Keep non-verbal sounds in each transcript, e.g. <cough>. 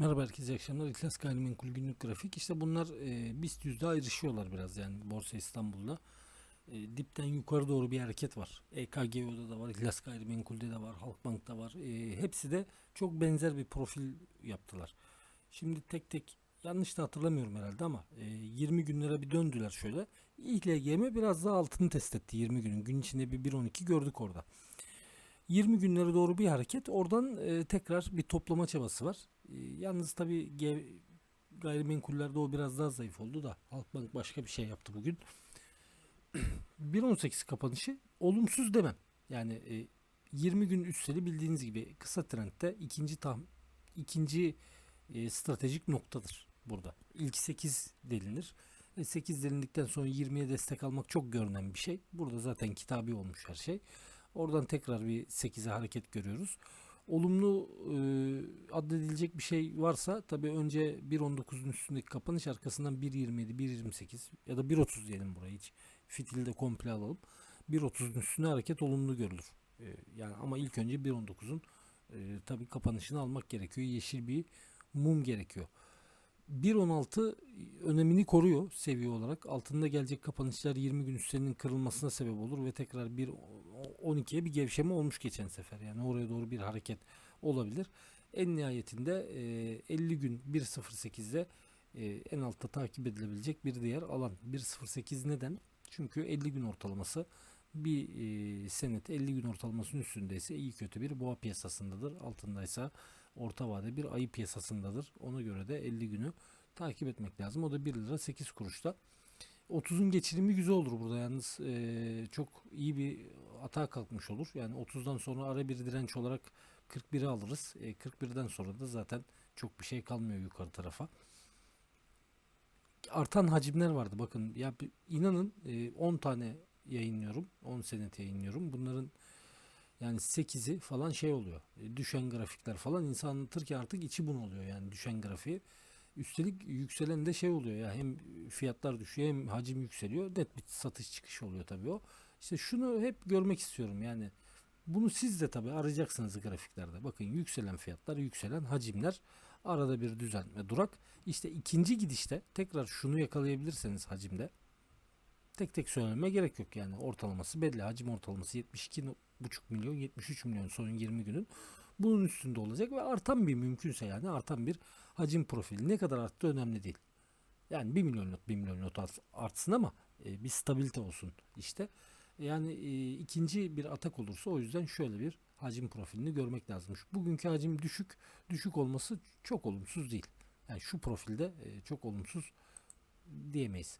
Merhaba herkese akşamlar. İhlas Gayrimenkul Günlük Grafik. İşte bunlar e, BIST yüzde ayrışıyorlar biraz yani Borsa İstanbul'da. E, dipten yukarı doğru bir hareket var. EKGO'da da var, İhlas Gayrimenkul'de de var, Halkbank'ta var. E, hepsi de çok benzer bir profil yaptılar. Şimdi tek tek yanlış da hatırlamıyorum herhalde ama e, 20 günlere bir döndüler şöyle. İHLGM biraz daha altını test etti 20 günün. Gün içinde bir 1.12 gördük orada. 20 günlere doğru bir hareket. Oradan e, tekrar bir toplama çabası var. E, yalnız tabii gayrimenkullerde o biraz daha zayıf oldu da Halkbank başka bir şey yaptı bugün. <clears throat> 1.18 kapanışı olumsuz demem. Yani e, 20 gün üsteli bildiğiniz gibi kısa trendte ikinci tam ikinci e, stratejik noktadır burada. İlk 8 delinir. E, 8 delindikten sonra 20'ye destek almak çok görünen bir şey. Burada zaten kitabi olmuş her şey. Oradan tekrar bir 8'e hareket görüyoruz. Olumlu e, addedilecek bir şey varsa tabii önce 1.19'un üstündeki kapanış arkasından 1.27, 1.28 ya da 1.30 diyelim burayı hiç fitili de komple alalım. 1.30'un üstüne hareket olumlu görülür. E, yani ama ilk önce 1.19'un e, tabii kapanışını almak gerekiyor. Yeşil bir mum gerekiyor. 1.16 önemini koruyor seviye olarak. Altında gelecek kapanışlar 20 gün üstlerinin kırılmasına sebep olur ve tekrar 1.12'ye bir gevşeme olmuş geçen sefer. Yani oraya doğru bir hareket olabilir. En nihayetinde e, 50 gün 1.08'de e, en altta takip edilebilecek bir diğer alan. 1.08 neden? Çünkü 50 gün ortalaması bir e, senet 50 gün ortalamasının üstündeyse iyi kötü bir boğa piyasasındadır. Altındaysa orta vade bir ayı piyasasındadır. Ona göre de 50 günü takip etmek lazım. O da 1 lira 8 kuruşta. 30'un geçirimi güzel olur burada yalnız e, çok iyi bir atağa kalkmış olur. Yani 30'dan sonra ara bir direnç olarak 41'i alırız. E, 41'den sonra da zaten çok bir şey kalmıyor yukarı tarafa. Artan hacimler vardı. Bakın ya inanın e, 10 tane yayınlıyorum 10 senet yayınlıyorum. Bunların yani 8'i falan şey oluyor. E, düşen grafikler falan. İnsan anlatırken artık içi bun oluyor yani düşen grafiği. Üstelik yükselen de şey oluyor ya hem fiyatlar düşüyor hem hacim yükseliyor. Net bir satış çıkışı oluyor tabii o işte şunu hep görmek istiyorum yani bunu siz de tabii arayacaksınız grafiklerde. Bakın yükselen fiyatlar, yükselen hacimler, arada bir düzeltme, durak. İşte ikinci gidişte tekrar şunu yakalayabilirseniz hacimde tek tek söylememe gerek yok yani ortalaması belli. Hacim ortalaması 72,5 milyon, 73 milyon son 20 günün bunun üstünde olacak ve artan bir mümkünse yani artan bir hacim profili. Ne kadar arttı önemli değil. Yani 1 milyon not 1 milyon not art- artsın ama e, bir stabilite olsun işte. Yani e, ikinci bir atak olursa o yüzden şöyle bir hacim profilini görmek lazım. Şu bugünkü hacim düşük, düşük olması çok olumsuz değil. Yani şu profilde e, çok olumsuz diyemeyiz.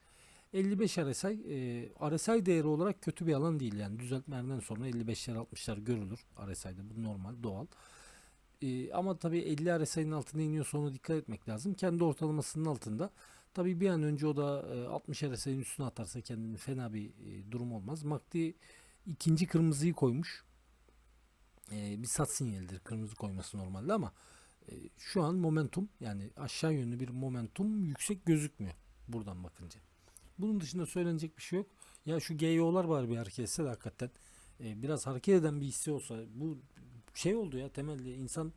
55 RSI, e, RSI değeri olarak kötü bir alan değil yani düzeltmelerden sonra 55'ler 60'lar görülür RSI'de bu normal doğal. E, ama tabii 50 RSI'nin altına iniyorsa ona dikkat etmek lazım. Kendi ortalamasının altında. Tabii bir an önce o da e, 60 RSI'nin üstüne atarsa kendini fena bir e, durum olmaz. MACD ikinci kırmızıyı koymuş. E, bir sat sinyalidir kırmızı koyması normalde ama e, şu an momentum yani aşağı yönlü bir momentum yüksek gözükmüyor buradan bakınca. Bunun dışında söylenecek bir şey yok. Ya şu GYO'lar var bir hareket etse de hakikaten e, biraz hareket eden bir hisse olsa bu şey oldu ya temelde insan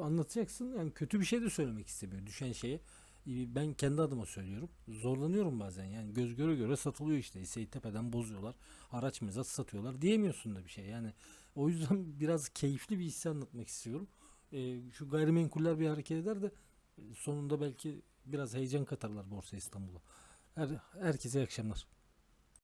anlatacaksın yani kötü bir şey de söylemek istemiyor düşen şeye. Ee, Ben kendi adıma söylüyorum. Zorlanıyorum bazen yani göz göre göre satılıyor işte. Hisseyi bozuyorlar. Araç mezat satıyorlar diyemiyorsun da bir şey. Yani o yüzden <laughs> biraz keyifli bir hisse anlatmak istiyorum. Ee, şu gayrimenkuller bir hareket eder de e, sonunda belki biraz heyecan katarlar Borsa İstanbul'a. Her, herkese iyi akşamlar.